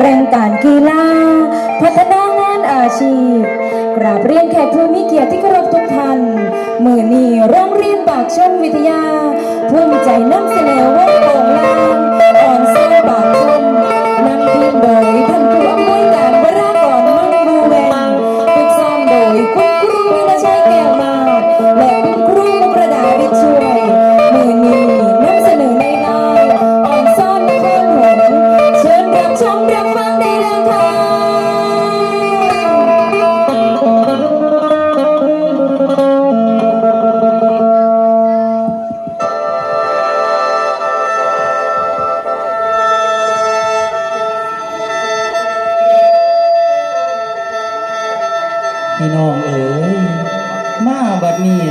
แรงการกีฬาพัฒนางานอาชีพ กราบเรียนแขกผู้มีเกียรติที่เคารพทุกท่าน มือนี้โรงเรียนปากชมวิทยาภูมิใจนำเสนอวง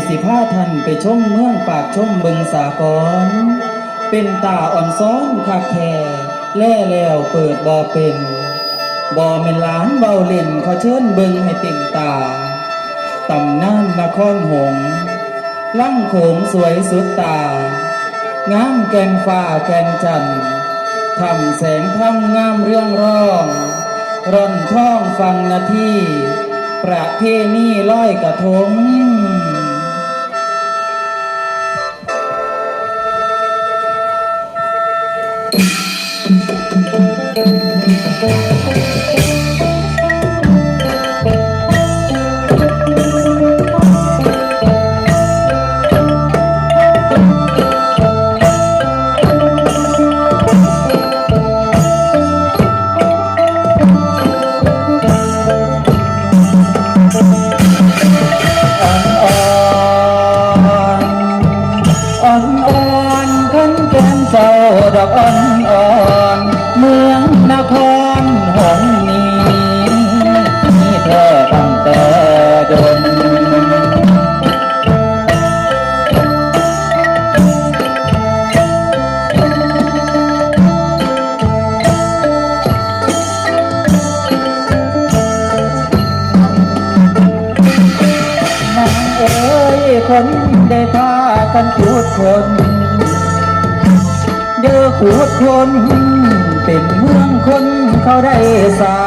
สิพาท่านไปชมเมืองปากชมเบิงสากร เป็นตาอ่อนซ้อนคักแค่แล่แล้วเปิดบ่อเป็นบ่แม่นหลานเบาเล่นขอเชิญเบิงให้เต็มตาตำนานนครหงส์ล่ำโขงสวยสุดตางามแกนฟ้าแกนจันทร์ทำแสงทำงามเรื่องร้องร่อนท่องฟังนาทีประเพณีลอยกระทง you นครหงนี้มีแท้ตั้งแต่ดนนางเอ๋ยคนได้พากันขูดคนเด้อขูดคน เป็นเมืองคนเขาได้สา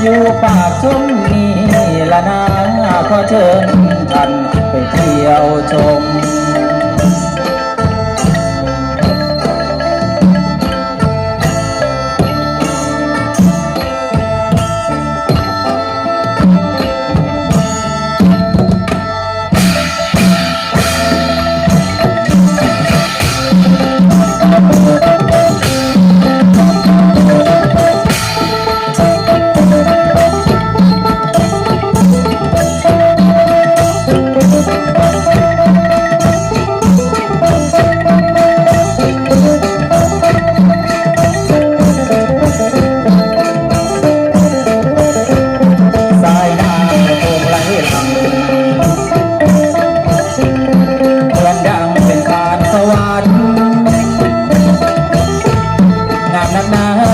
อยู่ปากชมนี่ละนาขอเชิญท่านไปเที่ยวชม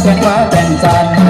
นักหนาแก่นฟ้าแก่นจัน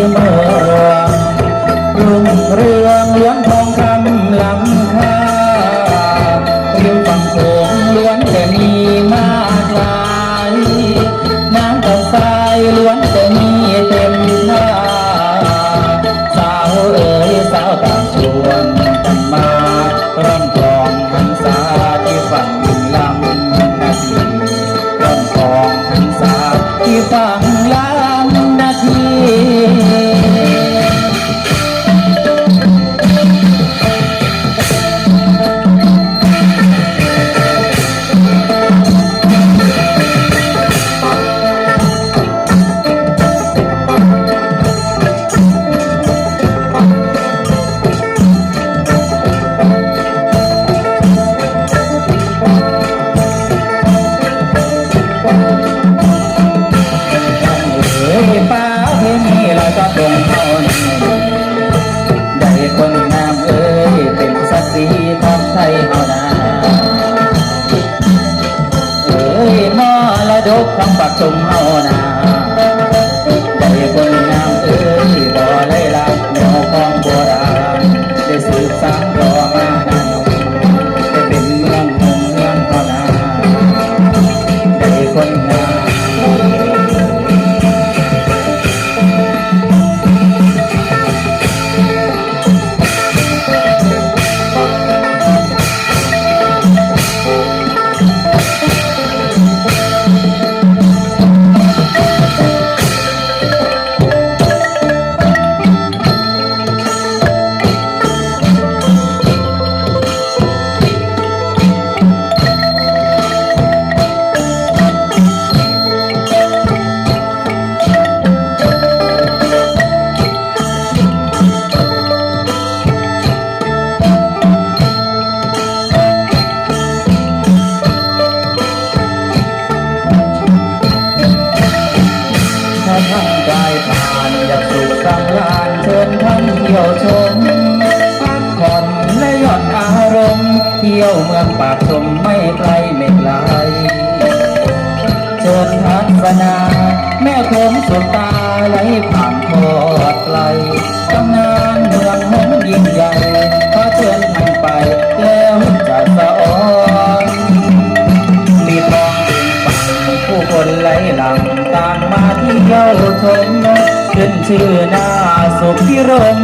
you lắm bà chồng ที่ยวชมพักผ่อนและหย่อนอารมณ์ เที่ยวเมืองปากชมไม่ไกลไม่ไกลเชิญทัศนา แม่คมสุดตาไหลผ่านทอดไกลตำนานเมืองหงยิ่งใหญ่ขอเชิญท่านไปแล้วจะสะออนมีทองถึงไปผู้คนไหลหลังตามมาที่เที่ยวชมขึ้นชื่อหน้าสุขที่รม